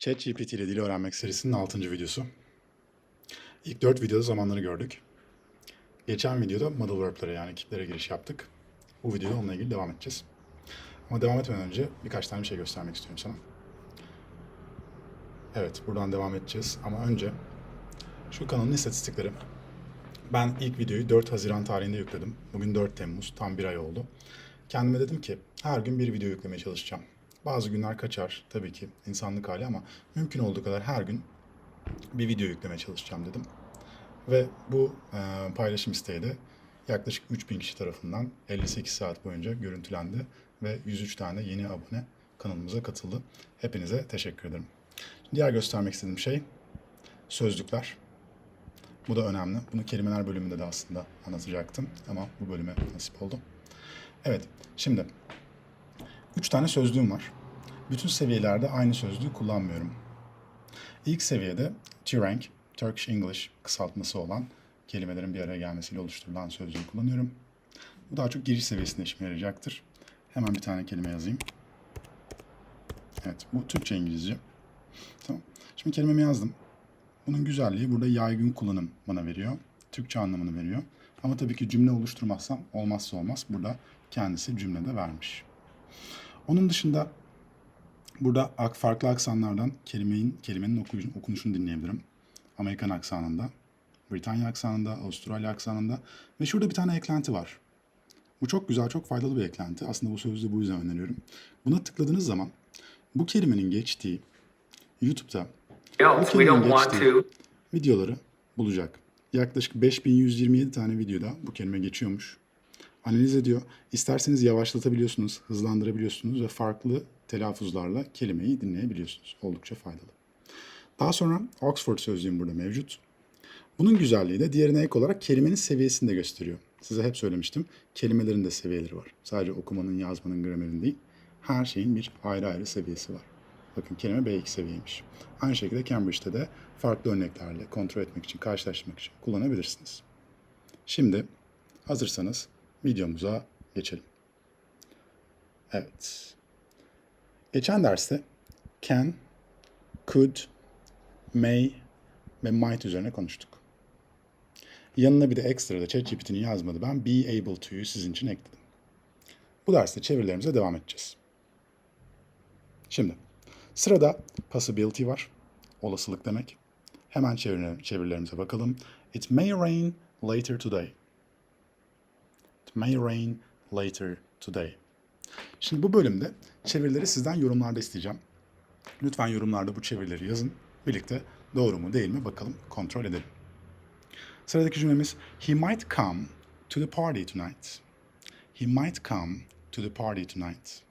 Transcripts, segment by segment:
ChatGPT ile dil öğrenmek serisinin 6. videosu. İlk 4 videoda zamanları gördük. Geçen videoda model verb'lere yani kiplere giriş yaptık. Bu videoda onunla ilgili devam edeceğiz. Ama devam etmeden önce birkaç tane bir şey göstermek istiyorum sana. Evet, buradan devam edeceğiz. Ama önce şu kanalın istatistikleri. Ben ilk videoyu 4 Haziran tarihinde yükledim. Bugün 4 Temmuz, tam bir ay oldu. Kendime dedim ki her gün bir video yüklemeye çalışacağım. Bazı günler kaçar tabii ki insanlık hali ama mümkün olduğu kadar her gün bir video yüklemeye çalışacağım dedim. Ve bu e, paylaşım isteği de yaklaşık 3000 kişi tarafından 58 saat boyunca görüntülendi ve 103 tane yeni abone kanalımıza katıldı. Hepinize teşekkür ederim. Diğer göstermek istediğim şey sözlükler. Bu da önemli. Bunu kelimeler bölümünde de aslında anlatacaktım ama bu bölüme nasip oldu. Evet, şimdi üç tane sözlüğüm var. Bütün seviyelerde aynı sözlüğü kullanmıyorum. İlk seviyede T-Rank, Turkish English kısaltması olan kelimelerin bir araya gelmesiyle oluşturulan sözlüğü kullanıyorum. Bu daha çok giriş seviyesinde işime yarayacaktır. Hemen bir tane kelime yazayım. Evet, bu Türkçe İngilizce. Tamam. Şimdi kelimemi yazdım. Bunun güzelliği burada yaygın kullanım bana veriyor. Türkçe anlamını veriyor. Ama tabii ki cümle oluşturmazsam olmazsa olmaz. Burada kendisi cümlede vermiş. Onun dışında burada farklı aksanlardan kelimenin, kelimenin okunuşunu dinleyebilirim. Amerikan aksanında, Britanya aksanında, Avustralya aksanında ve şurada bir tane eklenti var. Bu çok güzel, çok faydalı bir eklenti. Aslında bu sözü bu yüzden öneriyorum. Buna tıkladığınız zaman bu kelimenin geçtiği YouTube'da don't want to. videoları bulacak. Yaklaşık 5127 tane videoda bu kelime geçiyormuş. Analiz ediyor. İsterseniz yavaşlatabiliyorsunuz, hızlandırabiliyorsunuz ve farklı telaffuzlarla kelimeyi dinleyebiliyorsunuz. Oldukça faydalı. Daha sonra Oxford sözlüğüm burada mevcut. Bunun güzelliği de diğerine ek olarak kelimenin seviyesini de gösteriyor. Size hep söylemiştim. Kelimelerin de seviyeleri var. Sadece okumanın, yazmanın, gramerin değil. Her şeyin bir ayrı ayrı seviyesi var. Bakın kelime B2 seviyeymiş. Aynı şekilde Cambridge'de de farklı örneklerle kontrol etmek için, karşılaştırmak için kullanabilirsiniz. Şimdi hazırsanız videomuza geçelim. Evet. Geçen derste can, could, may ve might üzerine konuştuk. Yanına bir de ekstra da ChatGPT'nin yazmadı. Ben be able to'yu sizin için ekledim. Bu derste çevirilerimize devam edeceğiz. Şimdi sırada possibility var. Olasılık demek. Hemen çeviri- çevirilerimize bakalım. It may rain later today. May rain later today. Şimdi bu bölümde çevirileri sizden yorumlarda isteyeceğim. Lütfen yorumlarda bu çevirileri yazın. Birlikte doğru mu değil mi bakalım kontrol edelim. Sıradaki cümlemiz He might come to the party tonight. He might come to the party tonight.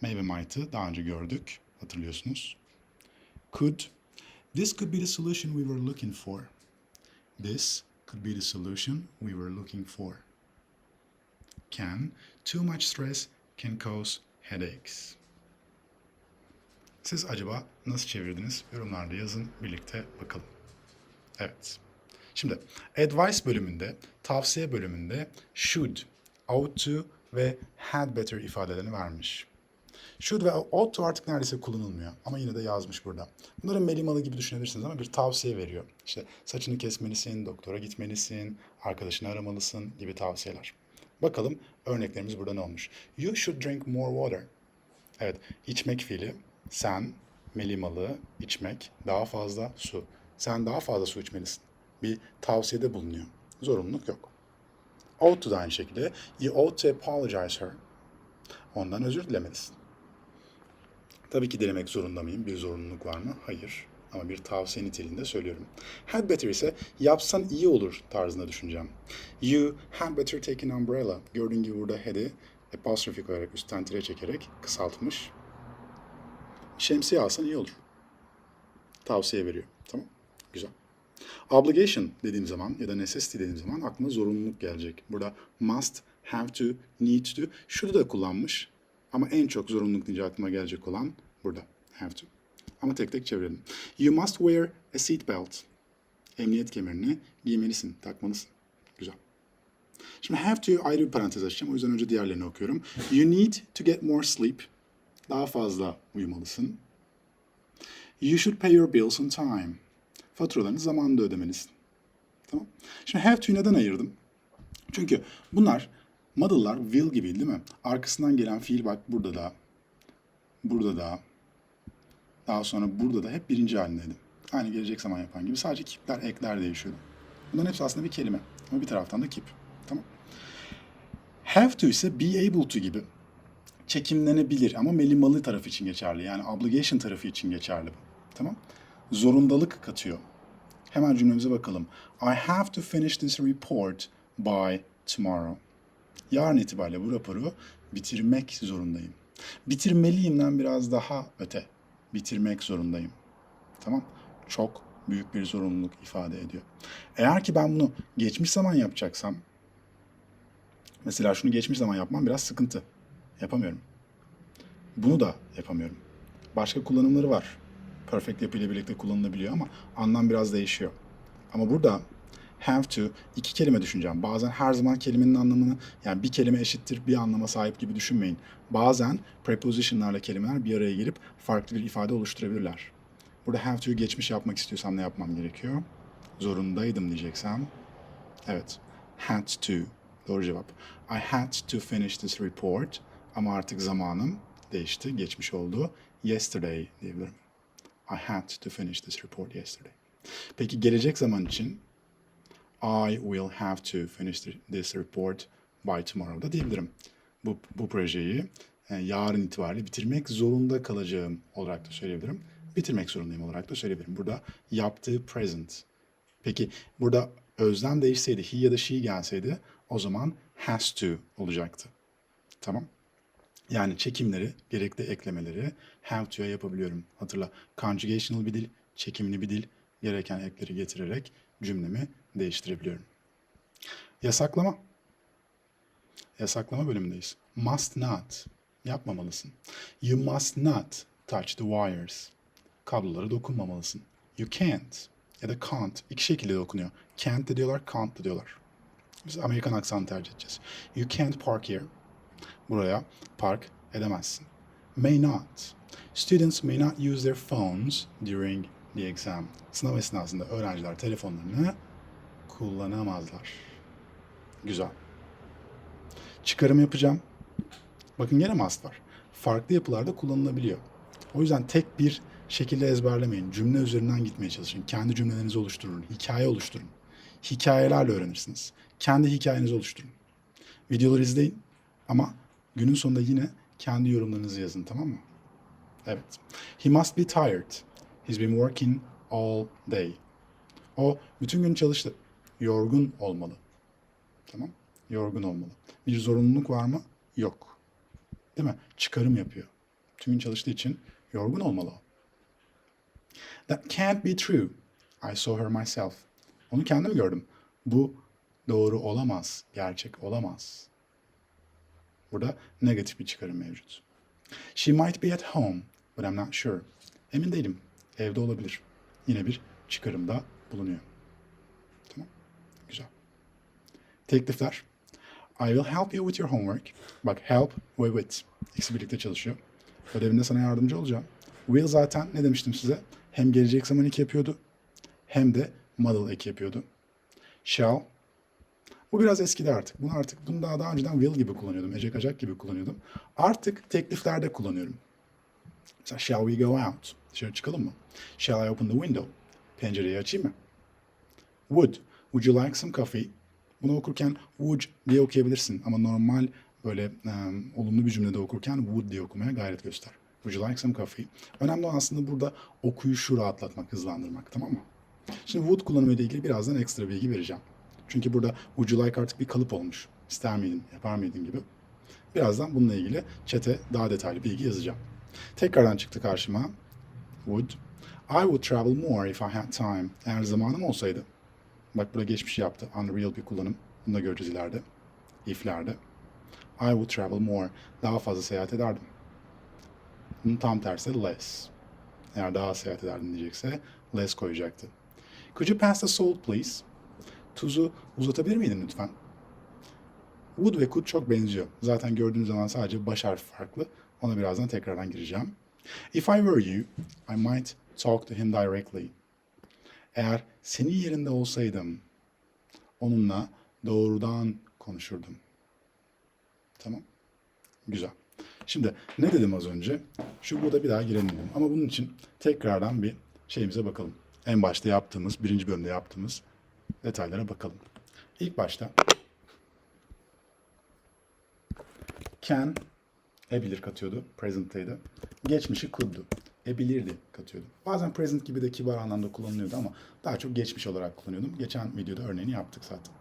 May ve might'ı daha önce gördük. Hatırlıyorsunuz. Could. This could be the solution we were looking for. This could be the solution we were looking for. Can. Too much stress can cause headaches. Siz acaba nasıl çevirdiniz? Yorumlarda yazın. Birlikte bakalım. Evet. Şimdi advice bölümünde, tavsiye bölümünde should, ought to ve had better ifadelerini vermiş. Should ve ought to artık neredeyse kullanılmıyor ama yine de yazmış burada. Bunları melimalı gibi düşünebilirsiniz ama bir tavsiye veriyor. İşte saçını kesmelisin, doktora gitmelisin, arkadaşını aramalısın gibi tavsiyeler. Bakalım örneklerimiz burada ne olmuş? You should drink more water. Evet, içmek fiili. Sen, melimalı, içmek, daha fazla su. Sen daha fazla su içmelisin. Bir tavsiyede bulunuyor. Zorunluluk yok. Ought to da aynı şekilde. You ought to apologize her. Ondan özür dilemelisin. Tabii ki dilemek zorunda mıyım? Bir zorunluluk var mı? Hayır. Ama bir tavsiye niteliğinde söylüyorum. Had better ise yapsan iyi olur tarzında düşüneceğim. You had better take an umbrella. Gördüğün gibi burada had'i apostrophe koyarak üstten tire çekerek kısaltmış. Şemsiye alsan iyi olur. Tavsiye veriyor. Tamam. Güzel. Obligation dediğim zaman ya da necessity dediğim zaman aklına zorunluluk gelecek. Burada must, have to, need to. Şurada da kullanmış. Ama en çok zorunluluk deyince aklıma gelecek olan burada. Have to. Ama tek tek çevirelim. You must wear a seat belt. Emniyet kemerini giymelisin, takmalısın. Güzel. Şimdi have to ayrı bir parantez açacağım. O yüzden önce diğerlerini okuyorum. You need to get more sleep. Daha fazla uyumalısın. You should pay your bills on time. Faturalarını zamanında ödemelisin. Tamam. Şimdi have to'yu neden ayırdım? Çünkü bunlar modal'lar will gibi değil mi? Arkasından gelen fiil bak burada da, burada da, daha sonra burada da hep birinci halindeydi. Aynı gelecek zaman yapan gibi. Sadece kipler, ekler değişiyordu. Bunların hepsi aslında bir kelime. Ama bir taraftan da kip. Tamam. Have to ise be able to gibi. Çekimlenebilir ama melimalı tarafı için geçerli. Yani obligation tarafı için geçerli bu. Tamam. Zorundalık katıyor. Hemen cümlemize bakalım. I have to finish this report by tomorrow. Yarın itibariyle bu raporu bitirmek zorundayım. Bitirmeliyimden biraz daha öte. Bitirmek zorundayım. Tamam. Çok büyük bir zorunluluk ifade ediyor. Eğer ki ben bunu geçmiş zaman yapacaksam mesela şunu geçmiş zaman yapmam biraz sıkıntı. Yapamıyorum. Bunu da yapamıyorum. Başka kullanımları var. Perfect yapıyla birlikte kullanılabiliyor ama anlam biraz değişiyor. Ama burada have to iki kelime düşüneceğim. Bazen her zaman kelimenin anlamını yani bir kelime eşittir bir anlama sahip gibi düşünmeyin. Bazen prepositionlarla kelimeler bir araya gelip farklı bir ifade oluşturabilirler. Burada have to'yu geçmiş yapmak istiyorsam ne yapmam gerekiyor? Zorundaydım diyeceksem. Evet. Had to. Doğru cevap. I had to finish this report. Ama artık zamanım değişti. Geçmiş oldu. Yesterday diyebilirim. I had to finish this report yesterday. Peki gelecek zaman için I will have to finish this report by tomorrow da diyebilirim. Bu, bu projeyi e, yarın itibariyle bitirmek zorunda kalacağım olarak da söyleyebilirim. Bitirmek zorundayım olarak da söyleyebilirim. Burada yaptığı present. Peki burada özlem değişseydi, he ya da she gelseydi o zaman has to olacaktı. Tamam. Yani çekimleri, gerekli eklemeleri have to'ya yapabiliyorum. Hatırla, conjugational bir dil, çekimli bir dil, gereken ekleri getirerek cümlemi değiştirebiliyorum. Yasaklama. Yasaklama bölümündeyiz. Must not. Yapmamalısın. You must not touch the wires. Kablolara dokunmamalısın. You can't ya da can't. iki şekilde dokunuyor. Can't de diyorlar, can't de diyorlar. Biz Amerikan aksanı tercih edeceğiz. You can't park here. Buraya park edemezsin. May not. Students may not use their phones during exam. Sınav esnasında öğrenciler telefonlarını kullanamazlar. Güzel. Çıkarım yapacağım. Bakın gene must var. Farklı yapılarda kullanılabiliyor. O yüzden tek bir şekilde ezberlemeyin. Cümle üzerinden gitmeye çalışın. Kendi cümlelerinizi oluşturun. Hikaye oluşturun. Hikayelerle öğrenirsiniz. Kendi hikayenizi oluşturun. Videoları izleyin ama günün sonunda yine kendi yorumlarınızı yazın tamam mı? Evet. He must be tired. He's been working all day. O bütün gün çalıştı. Yorgun olmalı. Tamam? Yorgun olmalı. Bir zorunluluk var mı? Yok. Değil mi? Çıkarım yapıyor. Tüm gün çalıştığı için yorgun olmalı o. That can't be true. I saw her myself. Onu kendim gördüm. Bu doğru olamaz. Gerçek olamaz. Burada negatif bir çıkarım mevcut. She might be at home, but I'm not sure. Emin değilim. Evde olabilir. Yine bir çıkarımda bulunuyor. Tamam. Güzel. Teklifler. I will help you with your homework. Bak help ve with. İkisi birlikte çalışıyor. Ödevinde sana yardımcı olacağım. Will zaten ne demiştim size? Hem gelecek zaman eki yapıyordu. Hem de model eki yapıyordu. Shall. Bu biraz eskidi artık. Bunu artık bunu daha, daha önceden will gibi kullanıyordum. Ecek acak gibi kullanıyordum. Artık tekliflerde kullanıyorum. Mesela shall we go out? Dışarı çıkalım mı? Shall I open the window? Pencereyi açayım mı? Would. Would you like some coffee? Bunu okurken would diye okuyabilirsin. Ama normal böyle um, olumlu bir cümlede okurken would diye okumaya gayret göster. Would you like some coffee? Önemli olan aslında burada okuyuşu rahatlatmak, hızlandırmak. Tamam mı? Şimdi would kullanımı ile ilgili birazdan ekstra bilgi vereceğim. Çünkü burada would you like artık bir kalıp olmuş. İster miydin, yapar mıydın gibi. Birazdan bununla ilgili çete daha detaylı bilgi yazacağım. Tekrardan çıktı karşıma. Would. I would travel more if I had time. Eğer zamanım olsaydı. Bak burada geçmiş yaptı. Unreal bir kullanım. Bunu da göreceğiz ileride. If'lerde. I would travel more. Daha fazla seyahat ederdim. Bunun tam tersi less. Eğer daha seyahat ederdim diyecekse less koyacaktı. Could you pass the salt please? Tuzu uzatabilir miydin lütfen? Would ve could çok benziyor. Zaten gördüğünüz zaman sadece baş harfi farklı. Ona birazdan tekrardan gireceğim. If I were you, I might talk to him directly. Eğer senin yerinde olsaydım onunla doğrudan konuşurdum. Tamam. Güzel. Şimdi ne dedim az önce? Şu burada bir daha girelim dedim. Ama bunun için tekrardan bir şeyimize bakalım. En başta yaptığımız, birinci bölümde yaptığımız detaylara bakalım. İlk başta can ebilir katıyordu. Present'teydi. Geçmişi could'du. Ebilirdi katıyordu. Bazen present gibi de kibar anlamda kullanılıyordu ama daha çok geçmiş olarak kullanıyordum. Geçen videoda örneğini yaptık zaten.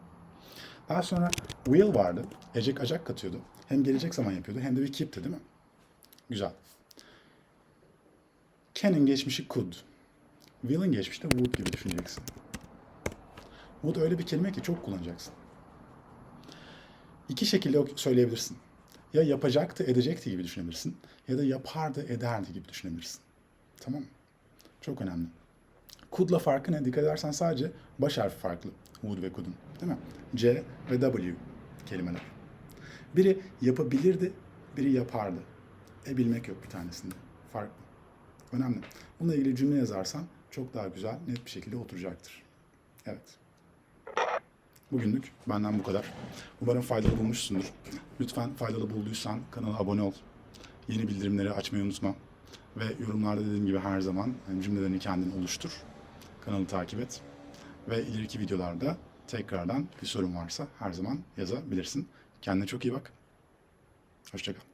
Daha sonra will vardı. Ecek acak katıyordu. Hem gelecek zaman yapıyordu hem de bir keep'ti değil mi? Güzel. Can'in geçmişi could. Will'in geçmişi de would gibi düşüneceksin. Would öyle bir kelime ki çok kullanacaksın. İki şekilde söyleyebilirsin. Ya yapacaktı, edecekti gibi düşünebilirsin. Ya da yapardı, ederdi gibi düşünebilirsin. Tamam mı? Çok önemli. Could'la farkı ne? Dikkat edersen sadece baş harfi farklı. Would ve could'un. Değil mi? C ve W kelimeler. Biri yapabilirdi, biri yapardı. E bilmek yok bir tanesinde. Farklı. Önemli. Bununla ilgili cümle yazarsan çok daha güzel, net bir şekilde oturacaktır. Evet. Bugünlük benden bu kadar. Umarım faydalı bulmuşsundur. Lütfen faydalı bulduysan kanala abone ol. Yeni bildirimleri açmayı unutma. Ve yorumlarda dediğim gibi her zaman cümlelerini kendin oluştur. Kanalı takip et. Ve ileriki videolarda tekrardan bir sorun varsa her zaman yazabilirsin. Kendine çok iyi bak. Hoşçakal.